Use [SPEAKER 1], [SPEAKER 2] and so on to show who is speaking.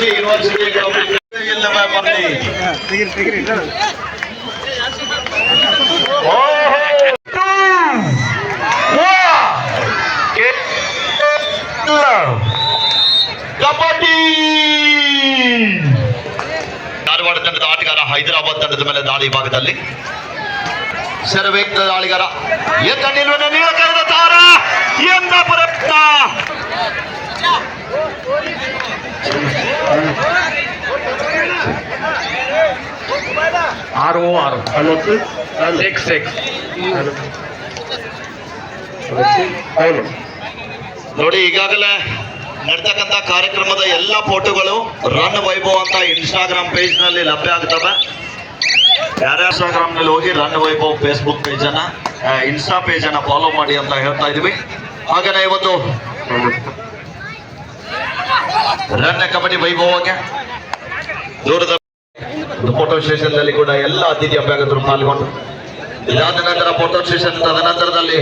[SPEAKER 1] Kashi university kabaddi Dharwad ತಂಡದ ಆಟಗಾರ ಹೈದರಾಬಾದ್ ತಂಡದ ಮೇಲೆ ದಾಳಿ ಭಾಗದಲ್ಲಿ ಸೆರವೇಕ್ತ ದಾಳಿಗಾರ ಎತ್ತ ನಿಲ್ವನ್ನ ನೀಡಕಾರದ ತಾರ ಎಂ
[SPEAKER 2] ಆರು ಆರು. ಸಿಕ್ಸ್ ಸಿಕ್ಸ್
[SPEAKER 1] ನೋಡಿ ಈಗಾಗಲೇ ನಡ್ತಕ್ಕಂಥ ಕಾರ್ಯಕ್ರಮದ ಎಲ್ಲ ಫೋಟೋಗಳು ರನ್ ವೈಭವ್ ಅಂತ ಇನ್ಸ್ಟಾಗ್ರಾಮ್ ಪೇಜ್ನಲ್ಲಿ ಲಭ್ಯ ಆಗ್ತವೆ. ಯಾರ ಇನ್ಸ್ಟಾಗ್ರಾಮ್ನಲ್ಲಿ ಹೋಗಿ ರನ್ ವೈಭವ್ ಫೇಸ್ಬುಕ್ ಪೇಜ್ ಅನ್ನ ಇನ್ಸ್ಟಾ ಪೇಜ್ ಅನ್ನ ಫಾಲೋ ಮಾಡಿ ಅಂತ ಹೇಳ್ತಾ ಇದೀವಿ. ಹಾಗೇನೆ ಇವತ್ತು ರನ್ ಕಬಡ್ಡಿ ವೈಭವಕ್ಕೆ ದೂರದ ಫೋಟೋ ಸೆಷನ್ನಲ್ಲಿ ಕೂಡ ಎಲ್ಲ ಅತಿಥಿ ಅಭ್ಯಾಗತರು ಪಾಲ್ಗೊಂಡು ಇದಾದ ನಂತರ ಫೋಟೋ ಸ್ಟೇಷನ್ ತದನಂತರದಲ್ಲಿ